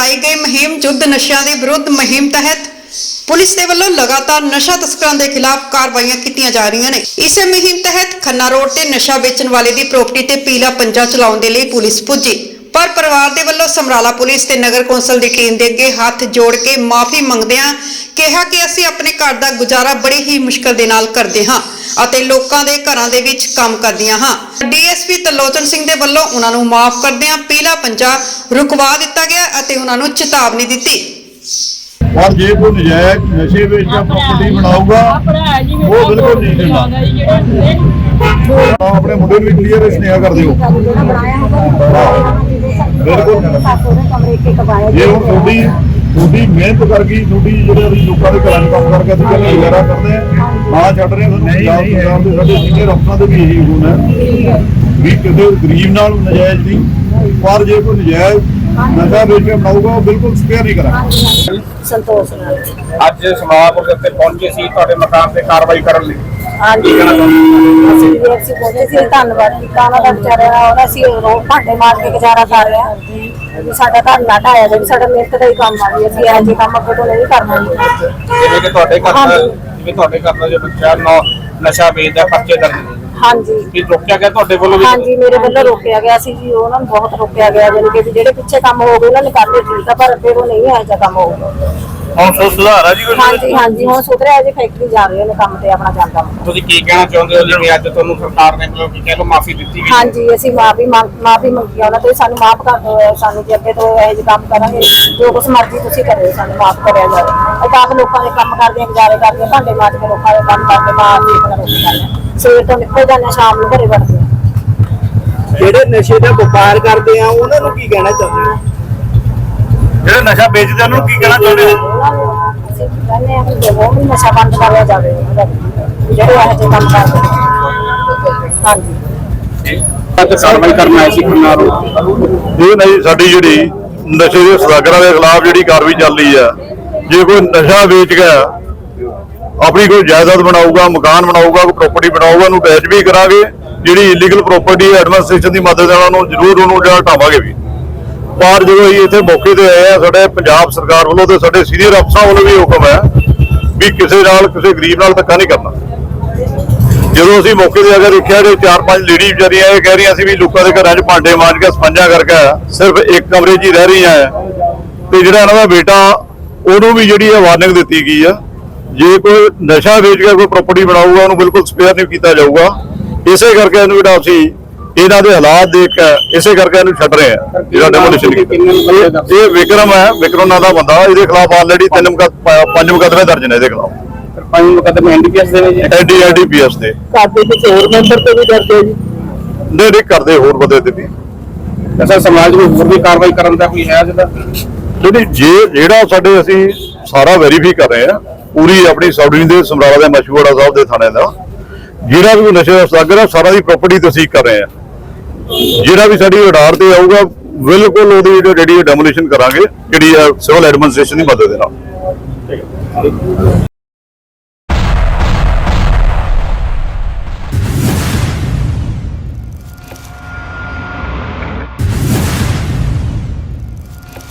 ਚਲਾਈ ਗਈ ਮੁਹਿੰਮ ਯੁੱਧ ਨਸ਼ਿਆਂ ਦੇ ਵਿਰੁੱਧ ਮੁਹਿੰਮ ਤਹਿਤ ਪੁਲਿਸ ਦੇ ਵੱਲੋਂ ਲਗਾਤਾਰ ਨਸ਼ਾ ਤਸਕਰਾਂ ਦੇ ਖਿਲਾਫ ਕਾਰਵਾਈਆਂ ਕੀਤੀਆਂ ਜਾ ਰਹੀਆਂ ਨੇ। ਇਸੇ ਮੁਹਿੰਮ ਤਹਿਤ ਖੰਨਾ ਰੋਡ ਤੇ ਨਸ਼ਾ ਵੇਚਣ ਵਾਲੇ ਦੀ ਪ੍ਰਾਪਰਟੀ ਤੇ ਪੀਲਾ ਪੰਜਾ ਚਲਾਉਣ ਦੇ ਲਈ ਪੁਲਿਸ ਪੁੱਜੀ। ਪਰ ਪਰਿਵਾਰ ਦੇ ਵੱਲੋਂ ਸਮਰਾਲਾ ਪੁਲਿਸ ਤੇ ਨਗਰ ਕੌਂਸਲ ਦੀ ਟੀਮ ਦੇ ਅੱਗੇ ਹੱਥ ਜੋੜ ਕੇ ਮਾਫੀ ਮੰਗਦਿਆਂ ਕਿਹਾ ਕਿ ਅਸੀਂ ਆਪਣੇ ਘਰ ਦਾ ਗੁਜ਼ਾਰਾ ਬੜੀ ਹੀ ਮੁਸ਼ਕਲ ਦੇ ਨਾਲ ਕਰਦੇ ਹਾਂ। ਅਤੇ ਲੋਕਾਂ ਦੇ ਘਰਾਂ ਦੇ ਵਿੱਚ ਕੰਮ ਕਰਦੀਆਂ ਹਾਂ। ਡੀਐਸਪੀ ਤਲੋਚਨ ਸਿੰਘ ਦੇ ਵੱਲੋਂ ਉਹਨਾਂ ਨੂੰ ਮਾਫ ਕਰਦਿਆਂ ਪੀਲਾ ਪੰਜਾ ਰੁਕਵਾ ਦਿੱਤਾ ਗਿਆ ਅਤੇ ਉਹਨਾਂ ਨੂੰ ਚੇਤਾਵਨੀ ਦਿੱਤੀ। ਪਰ ਜੇ ਕੋਈ ਨਜਾਇਜ਼ ਨਸ਼ੇ ਵਿੱਚ ਜਾਂ ਪ੍ਰਾਪਰਟੀ ਬਣਾਊਗਾ ਉਹ ਬਿਲਕੁਲ ਨਹੀਂ ਦੇਣਾ ਆਪਣੇ ਮੁੰਡੇ ਨੂੰ ਵੀ ਕਲੀਅਰ ਸੁਨੇਹਾ ਕਰ ਦਿਓ। ਬਿਲਕੁਲ। ਜੇ ਹੁਣ ਤੁਹਾਡੀ ਤੁਹਾਡੀ ਮਿਹਨਤ ਕਰ ਗਈ ਤੁਹਾਡੀ ਜਿਹੜੇ ਅਸੀਂ ਲੋਕਾਂ ਦੇ ਘਰਾਂ 'ਚ ਕੰਮ ਕਰਕੇ ਅਸੀਂ ਗੱਲ ਵਗੈਰਾ ਕਰਦੇ ਆ ਨਾ ਛੱਡ ਰਹੇ ਨਹੀਂ ਨਹੀਂ ਪੰਜਾਬ ਦੇ ਸਾਡੇ ਸੀਨੀਅਰ ਅਫਸਰਾਂ ਦੇ ਵੀ ਇਹੀ ਹੁਕਮ ਹੈ। ਵੀ ਕਿਸੇ ਗਰੀਬ ਨਾਲ ਨਜਾਇਜ਼ ਨਹੀਂ ਪਰ ਜੇ ਕੋਈ ਨਜਾਇਜ਼ ਨਸ਼ਾ ਵੇਚ ਕੇ ਬਣਾਊਗਾ ਉਹ ਬਿਲਕੁਲ ਸਪੇਅਰ ਨਹੀਂ ਕਰਾਂਗੇ। ਸੰਤੋਸ਼ ਨਾਲ। ਅੱਜ ਸਮਾਪਤ ਦੇ ਉੱਤੇ ਪਹੁੰਚੇ ਸੀ ਤੁਹਾਡੇ ਮਕਾਨ ਤੇ ਕਾਰਵਾਈ ਕਰਨ ਲਈ। ਹਾਂਜੀ। ਅਸੀਂ ਵੀ ਅਸੀਂ ਪਹੁੰਚੇ ਸੀ ਧੰਨਵਾਦ। ਕੀਤਾ ਉਹਨਾਂ ਦਾ ਵਿਚਾਰਿਆਂ ਦਾ ਉਹਨਾਂ ਸੀ ਰੋ ਭਾਂਡੇ ਮਾਰ ਕੇ ਗੁਜ਼ਾਰਾ ਕਰ ਰਹੇ ਹਾਂ। ਵੀ ਸਾਡਾ ਨਾ ਢਾਇਆ ਜਾਵੇ ਸਾਡਾ ਮਿਹਨਤ ਦਾ ਹੀ ਕੰਮ ਆ ਵੀ ਅਸੀਂ ਇਹੋ ਜਿਹੇ ਕੰਮ ਅੱਗੇ ਤੋਂ ਨਹੀਂ ਕਰਨਾ ਜੀ। ਜਿਵੇਂ ਕਿ ਤੁਹਾਡੇ ਘਰ ਦਾ ਹਾਂਜੀ। ਜਿਵੇਂ ਤੁਹਾਡੇ ਘਰ ਦਾ ਜੋ ਬੱਚਾ ਨੌ ਨਸ਼ਾ ਵੇਚਦਾ ਪਰਚੇ ਦਰਜ ਨੇ ਹਾਂਜੀ। ਕੀ ਰੋਕਿਆ ਗਿਆ ਤੁਹਾਡੇ ਵੱਲੋਂ ਵੀ? ਹਾਂਜੀ ਮੇਰੇ ਵੱਲੋਂ ਰੋਕਿਆ ਗਿਆ ਸੀ ਜੀ ਉਹਨਾਂ ਨੂੰ ਬਹੁਤ ਰੋਕਿਆ ਗਿਆ ਜਾਣੀ ਕਿ ਵੀ ਜਿਹੜੇ ਪਿੱਛੇ ਕੰਮ ਹੋ ਗਏ ਉਹਨਾਂ ਨੇ ਕਰ ਲਏ ਠੀਕ ਆ ਪਰ ਅੱਗੇ ਉਹ ਨਹੀਂ ਇਹੋ ਜਿਹਾ ਕੰਮ ਹੋਊਗਾ। ਹੁਣ ਸੋ ਸੁਧਾਰ ਆ ਜੀ ਕੁਛ? ਹਾਂਜੀ ਹਾਂਜੀ ਹੁਣ ਸੁਧਰਿਆ ਜੀ ਫੈਕਟਰੀ ਜਾ ਰਹੇ ਨੇ ਕੰਮ ਤੇ ਆਪਣਾ ਜਾਂਦਾ ਤੁਸੀਂ ਕੀ ਕਹਿਣਾ ਚਾਹੁੰਦੇ ਹੋ ਜਿਵੇਂ ਅੱਜ ਤੁਹਾਨੂੰ ਸਰਕਾਰ ਨੇ ਮਤਲਬ ਕਿ ਕਹਿ ਲਓ ਮਾਫੀ ਦਿੱਤੀ ਗਈ ਹਾਂਜੀ ਅਸੀਂ ਮਾਫੀ ਮਾਫੀ ਮੰਗੀ ਆ ਉਹਨਾਂ ਤੋਂ ਸਾਨੂੰ ਮਾਫ ਕਰ ਦਿਓ ਸਾਨੂੰ ਜੇ ਅੱਗੇ ਤੋਂ ਇਹੋ ਜਿਹੇ ਕੰਮ ਕਰਾਂਗੇ ਜੋ ਕੁਛ ਮਰਜ਼ੀ ਤੁਸੀਂ ਕਰਿਓ ਸਾਨੂੰ ਮਾਫ ਕਰਿਆ ਜਾਵੇ ਅਸੀਂ ਆਪ ਲੋਕਾਂ ਦੇ ਕੰਮ ਕਰਦੇ ਹਾਂ, ਗੁਜ਼ਾਰੇ ਕਰਦੇ ਹਾਂ, ਭਾਂਡੇ ਮਾਜ ਕੇ ਲੋਕਾਂ ਦੇ ਕੰਮ ਕਰਕੇ ਮਾਫ ਦੇ ਕੇ ਰੋਟੀ ਕਰਦੇ। ਸਵੇਰ ਤੋਂ ਨਿਕਲ ਜਾਂਦੇ ਸ਼ਾਮ ਨੂੰ ਘਰੇ ਵੜਦੇ। ਜਿਹੜੇ ਨਸ਼ੇ ਦਾ ਵਪਾਰ ਕਰਦੇ ਆ ਉਹਨਾਂ ਨੂੰ ਕੀ ਕਹਿਣਾ ਚਾਹੁੰਦੇ ਹੋ ਜਿਹੜੇ ਨਸ਼ਾ ਵੇਚਦੇ ਉਹਨਾਂ ਨੂੰ ਕੀ ਕਹਿਣਾ ਚਾਹੁੰਦੇ ਹੋ ਅਸੀਂ ਕਹਿੰਦੇ ਹਾਂ ਕਿ ਉਹ ਵੀ ਨਸ਼ਾ ਬੰਦ ਕਰਿਆ ਜਾਵੇ ਉਹਨਾਂ ਦਾ ਵੀ। ਜਿਹੜੇ ਇਹੋ ਜਿਹੇ ਕੰਮ ਕਰਦੇ ਨੇ। ਹਾਂਜੀ ਅੱਜ ਕਾਰਵਾਈ ਕਰਨ ਆਏ ਸੀ ਖੰਨਾ ਰੋਡ ਇਹ ਨਹੀਂ ਸਾਡੀ ਜਿਹੜੀ ਨਸ਼ੇ ਦੇ ਸਦਾਗਰਾਂ ਦੇ ਖਿਲਾਫ ਜਿਹੜੀ ਕਾਰਵਾਈ ਚੱਲ ਰਹੀ ਆ ਜੇ ਕੋਈ ਨਸ਼ਾ ਵੇਚ ਗਿਆ ਆਪਣੀ ਕੋਈ ਜਾਇਦਾਦ ਬਣਾਊਗਾ ਮਕਾਨ ਬਣਾਊਗਾ ਕੋਈ ਪ੍ਰਾਪਰਟੀ ਬਣਾਊਗਾ ਉਹਨੂੰ ਅਟੈਚ ਵੀ ਕਰਾਂਗੇ ਜਿਹੜੀ ਇਲੀਗਲ ਪ੍ਰਾਪਰਟੀ ਐਡਮਿਨਿਸਟ੍ਰੇਸ਼ਨ ਦੀ ਮਦਦ ਨਾਲ ਉਹਨੂੰ ਜ਼ਰੂਰ ਉਹਨੂੰ ਜਿਹੜਾ ਹਟਾਵਾਂਗੇ ਵੀ ਪਰ ਜਦੋਂ ਅਸੀਂ ਇੱਥੇ ਮੌਕੇ ਤੇ ਆਏ ਆ, ਸਾਡੇ ਪੰਜਾਬ ਸਰਕਾਰ ਵੱਲੋਂ ਤੇ ਸਾਡੇ ਸੀਨੀਅਰ ਅਫਸਰਾਂ ਵੱਲੋਂ ਵੀ ਹੁਕਮ ਹੈ ਵੀ ਕਿਸੇ ਨਾਲ ਕਿਸੇ ਗਰੀਬ ਨਾਲ ਧੱਕਾ ਨਹੀਂ ਕਰਨਾ। ਜਦੋਂ ਅਸੀਂ ਮੌਕੇ ਤੇ ਆ ਕੇ ਦੇਖਿਆ ਕਿ ਚਾਰ ਪੰਜ ਲੇਡੀ ਵਿਚਾਰੀਆਂ ਇਹ ਕਹਿ ਰਹੀਆਂ ਸੀ ਵੀ ਲੋਕਾਂ ਦੇ ਘਰਾਂ 'ਚ ਭਾਂਡੇ ਮਾਂਜ ਕੇ ਸਪੰਜਾਂ ਕਰਕੇ ਸਿਰਫ ਇੱਕ ਕਮਰੇ 'ਚ ਹੀ ਰਹਿ ਰਹੀਆਂ ਹੈ ਤੇ ਜਿਹੜਾ ਇਹਨਾਂ ਦਾ ਬੇਟਾ, ਉਹਨੂੰ ਵੀ ਜਿਹੜੀ ਹੈ ਵਾਰਨਿੰਗ ਦਿੱਤੀ ਗਈ ਆ। ਜੇ ਕੋਈ ਨਸ਼ਾ ਵੇਚ ਕੇ ਕੋਈ ਪ੍ਰਾਪਰਟੀ ਬਣਾਊਗਾ, ਉਹਨੂੰ ਬਿਲਕੁਲ ਸਪੇਅਰ ਨਹੀਂ ਕੀਤਾ ਜਾਊਗਾ। ਇਸੇ ਕਰਕੇ ਇਹਨੂੰ ਜਿਹੜਾ ਅਸੀਂ ਇਹਨਾਂ ਦੇ ਹਾਲਾਤ ਦੇਖ ਕੇ ਇਸੇ ਕਰਕੇ ਇਹਨੂੰ ਛੱਡ ਰਹੇ ਆ ਜਿਹੜਾ ਡੈਮੋਲੀਸ਼ਨ ਕੀਤਾ। ਇਹ- ਇਹ ਵਿਕਰਮ ਹੈ ਵਿਕਰਮ ਨਾਂ ਦਾ ਬੰਦਾ ਇਹਦੇ ਖਿਲਾਫ ਆਲਰੇਡੀ ਤਿੰਨ ਮੁਕੱਦ- ਪ- ਪੰਜ ਮੁਕੱਦਮੇ ਦਰਜ ਨੇ ਇਹਦੇ ਖਿਲਾਫ। ਪੰਜ ਮੁਕੱਦਮੇ ਐਨਡੀਪੀਐਸ ਦੇ ਨੇ ਜੀ? ਐਨਡੀਆਰਡੀਪੀਐਸ ਦੇ ਘਰ ਦੇ। ਕਿਸੇ ਹੋਰ ਮੈਂਬਰ ਤੇ ਵੀ ਕਰਦੇ ਆ ਜੀ। ਨਹੀਂ ਨਹੀਂ ਕਰਦੇ ਹੋਰ ਬੰਦੇ ਤੇ ਵੀ। ਅਸਾ ਸਮਾਜ ਨੂੰ ਹੋਰ ਵੀ ਕਾਰਵਾਈ ਕਰਨ ਦਾ ਕੋਈ ਹੈ ਜਿਹਦਾ? ਜਿਹੜੀ ਜੇ ਜਿਹੜਾ ਸਾਡੇ ਅਸੀਂ ਸਾਰਾ ਵੈਰੀਫਾਈ ਕਰ ਰਹੇ ਆ ਪੂਰੀ ਆਪਣੀ ਸੌਡਰੀ ਦੇ ਸਮਰਾਲਾ ਦੇ ਮਸ਼ਹੂਰਾ ਸਾਹਿਬ ਦੇ ਥਾਣੇ ਦਾ ਜਿਹੜਾ ਵੀ ਨਸ਼ੇ ਦਾ ਸਾਗਰ ਆ ਸਾਰਾ ਦੀ ਪ੍ਰਾਪਰਟੀ ਤਸਦੀਕ ਕਰ ਰਹੇ ਆ। ਜਿਹੜਾ ਵੀ ਸਾਡੀ ਆਧਾਰ ਤੇ ਆਊਗਾ, ਬਿਲਕੁਲ ਉਹਦੀ ਜਿਹੜੀ ਡੈਮੋਲੀਸ਼ਨ ਕਰਾਂਗੇ, ਜਿਹੜੀ ਸਿਵਲ ਐਡਮਿਨਿਸਟ੍ਰੇਸ਼ਨ ਦੀ ਮਦਦ ਦੇ ਨਾਲ।